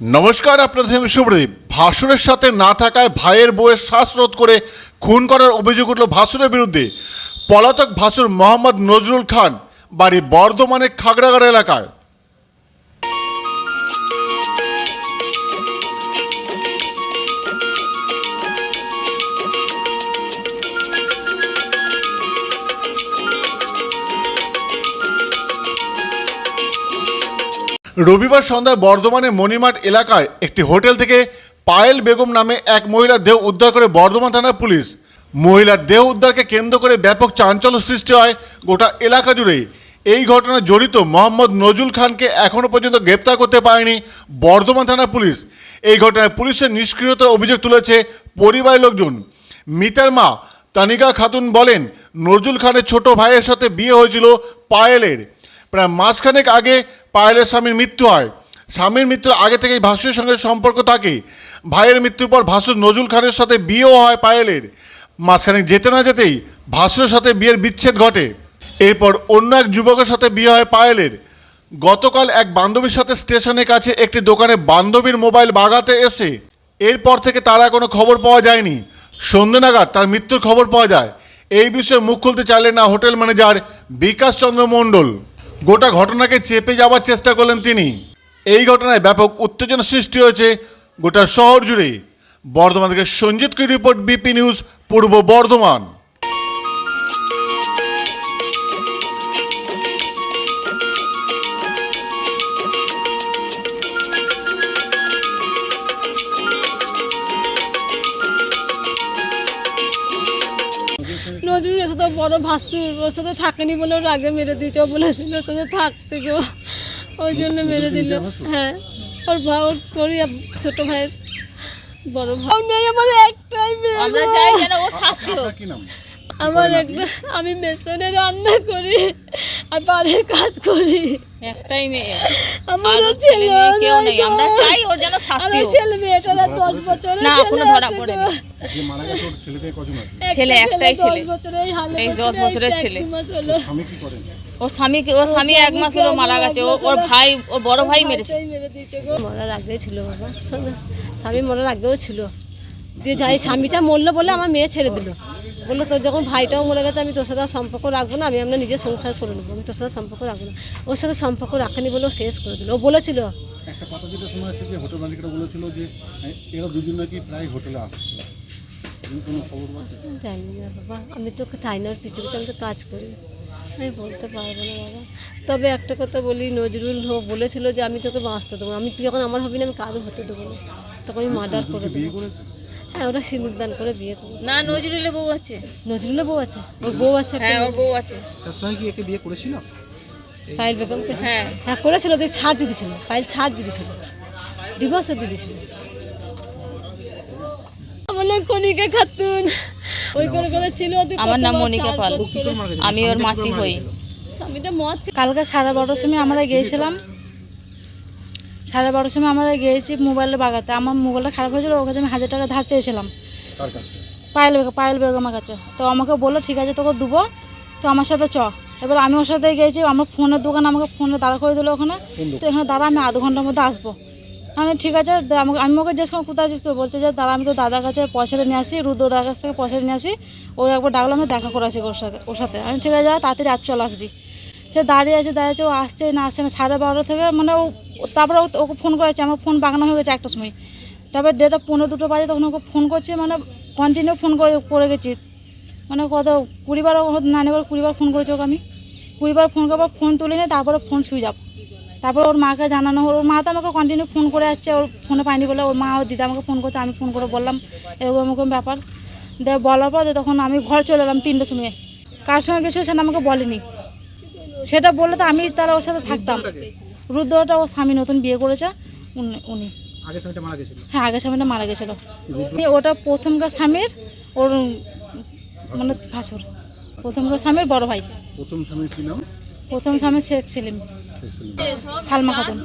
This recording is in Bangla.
নমস্কার, আপনাদের আমি শুভদীপ ভাসুরের সাথে না থাকায় ভাইয়ের বউয়ের শ্বাসরোধ করে খুন করার অভিযোগ উঠল ভাসুরের বিরুদ্ধে। পলাতক ভাসুর মোহাম্মদ নজরুল খান, বাড়ি বর্ধমানের খাগড়াগড় এলাকায়। রবিবার সন্ধ্যায় বর্ধমানের মণিমাঠ এলাকায় একটি হোটেল থেকে পায়েল বেগম নামে এক মহিলার দেহ উদ্ধার করে বর্ধমান থানার পুলিশ। মহিলার দেহ উদ্ধারকে কেন্দ্র করে ব্যাপক চাঞ্চল্য সৃষ্টি হয় গোটা এলাকা জুড়েই। এই ঘটনায় জড়িত মোহাম্মদ নজরুল খানকে এখনও পর্যন্ত গ্রেপ্তার করতে পারেনি বর্ধমান থানার পুলিশ। এই ঘটনায় পুলিশের নিষ্ক্রিয়তার অভিযোগ তুলেছে পরিবারের লোকজন। মিতার মা তানিকা খাতুন বলেন, নজরুল খানের ছোট ভাইয়ের সাথে বিয়ে হয়েছিল পায়েলের। প্রায় মাসখানেক আগে পায়েলের স্বামীর মৃত্যু হয়। স্বামীর মৃত্যুর আগে থেকেই ভাসুরের সঙ্গে সম্পর্ক থাকে। ভাইয়ের মৃত্যুর পর ভাসুর নজরুল খানের সাথে বিয়েও হয় পায়েলের। মাসখানেক যেতে না যেতেই ভাসুরের সাথে বিয়ের বিচ্ছেদ ঘটে। এরপর অন্য এক যুবকের সাথে বিয়ে হয় পায়েলের। গতকাল এক বান্ধবীর সাথে স্টেশনের কাছে একটি দোকানে বান্ধবীর মোবাইল বাগাতে এসে এরপর থেকে তারা কোনো খবর পাওয়া যায়নি। সন্ধ্যে নাগাদ তার মৃত্যুর খবর পাওয়া যায়। এই বিষয়ে মুখ খুলতে চাইলেন না হোটেল ম্যানেজার বিকাশ চন্দ্র মণ্ডল। গোটা ঘটনাকে চেপে যাওয়ার চেষ্টা করলেন তিনি। এই ঘটনায় ব্যাপক উত্তেজনা সৃষ্টি হয়েছে গোটা শহর জুড়ে। বর্ধমান থেকে সঞ্জিত কি রিপোর্ট, বিপি নিউজ, পূর্ব বর্ধমান। নজরুল এর সাথে বড় ভাসুর ওর সাথে থাকেনি বলে ওর আগে মেরে দিয়েছে। ও বলেছিল ওর সাথে থাকতে গো। ওই জন্য মেরে দিল। হ্যাঁ ওর ভাই ওর ছোট ভাইয়ের বড় ভাই নেই আমার একটাই মেয়ে আমরা। চাই যেন ও শাস্তি হোক। আমার একটা আমি মেশনে রান্না করি। আর বাড়ির কাজ করি। একটাই মেয়ে। আমার ছেলে কেউ নেই। আমরা চাই ওর যেন শাস্তি হোক। ছেলে মেয়েটারা দশ বছরের না, ছেলে এখনও ধরা আছে গো। পড়েনি। যে মারা গেছে ওর ছেলেকে কজন আছে? ছেলে, একটাই ছেলে। বছরের এই হালে এই বছরে, দশ বছরের ছেলে। স্বামী কি করেন ওর স্বামী ওর স্বামী এক মাস হলো মারা গেছে। ও ওর ভাই ওর বড় ভাই মেরেছে। মরার আগেই ছিল বাবা। স্বামী মরার আগেও ছিল। যে যাই স্বামীটা মরলো বলে আমার মেয়ে ছেড়ে দিল। বলল তোর যখন ভাইটাও মরে গেছে আমি তোর সাথে আর সম্পর্ক রাখব না আমি আপনার নিজের সংসার করে নেব আমি তোর সাথে সম্পর্ক রাখব না। ওর সাথে সম্পর্ক রাখেনি বলে শেষ করে দিল। ও বলেছিল একটা কথা যেটা শোনা যাচ্ছে যে হোটেল মালিকরা বলেছিল যে এরা দুজন নাকি প্রায় হোটেলে আসছিল তুমি কোনো খবর পাচ্ছ জানি না বাবা আমি তো চাই না পিছু পিছু আমি তো কাজ করি। আমি বলতে পারব না বাবা। তবে একটা কথা বলি নজরুল হোক বলেছিল যে আমি তোকে বাঁচতে দেবো আমি তুই যখন আমার হবি না আমি কারও হতে দেবো না। তখন আমি মার্ডার করে দেবো। হ্যাঁ ওরা সিঁদুর দান করে বিয়ে করে না নজরুলের বউ আছে। নজরুলের বউ আছে? ওর বউ আছে হ্যাঁ ওর বউ আছে। তার সঙ্গে কি একে বিয়ে করেছিল? পায়েল বেগমকে? হ্যাঁ। হ্যাঁ করেছিল তুই ছাড় দিয়ে দিয়েছিল। পায়েল ছাড় দিয়ে দিয়েছিল ডিভোর্সও দিয়ে দিয়েছিল। আমার নাম কণিকা খাতুন। ওই করে করে ছিল আমার নাম মনিকা পাল। আমি ওর মাসি হই। স্বামীটা মদ কালকে সাড়ে বারোটার সময় আমরা গিয়েছিলাম। সাড়ে বারোটার সময় আমরা গিয়েছি মোবাইলে বাগাতে। আমার মোবাইলটা খারাপ হয়েছিল ওর কাছে আমি হাজার টাকা ধার চেয়েছিলাম। পায়েল বেগ পায়েল বেগমের কাছে। তো আমাকে বলল ঠিক আছে তোকে দেবো তো আমার সাথে চ। এবার আমি ওর সাথে গিয়েছি আমার ফোনের দোকান আমাকে ফোনে দাঁড়া করে দিলো ওখানে। তো এখানে দাঁড়া আমি আধ ঘণ্টার মধ্যে আসব। মানে ঠিক আছে আমাকে আমি ওকে জিজ্ঞেস করলাম, কোথায় আছিস তো বলছে যে দাঁড়া আমি তো দাদার কাছে পয়সাটা নিয়ে আসি রুদ্র দাদার কাছ থেকে পয়সাটা নিয়ে আসি। ও একবার ডাকলো আমি দেখা করে আসি ওর সাথে ওর সাথে। আমি ঠিক আছে যা তাড়াতাড়ি আজ চল আসবি। সে দাঁড়িয়ে আছে দাঁড়িয়ে আছে, ও আসছে, না আসছে, না, সাড়ে বারোটা থেকে মানে ও তারপরে ও- ওকে ফোন করেছে আমার ফোন বাগানো হয়ে গেছে একটার সময়। তারপর ডেটা পনেরো দুটো বাজে তখন ওকে ফোন করছে মানে কন্টিনিউ ফোন করে করে গেছি। মানে কত, কুড়িবার নানি করে কুড়িবার ফোন করেছে ওকে আমি। কুড়িবার ফোন করবার ফোন তুলিনি তারপরে ফোন সুইচ আপ তারপর ওর মাকে জানানো হলো, ওর মা তো আমাকে কন্টিনিউ ফোন করে যাচ্ছে ওর ফোনে পাইনি বলে ওর মা ওর দিদা আমাকে ফোন করছে, আমি ফোন করে বললাম, এরকম এরকম ব্যাপার। দিয়ে বলার পর তখন আমি ঘর চলে এলাম তিনটের সময়। কার সঙ্গে গেছিল সেটা আমাকে বলেনি। সেটা বললে তো আমি তারা ওর সাথে থাকতাম। রুদ্রটা ও স্বামী নতুন বিয়ে করেছে উনি- হ্যাঁ আগের স্বামীটা মারা গেছিল। ওটা প্রথমকার স্বামীর ওর মানে ভাসুর। প্রথমকার স্বামীর বড় ভাই। প্রথম স্বামীর কি নাম? প্রথম স্বামী শেখ সেলিম। সালমা খাতুন।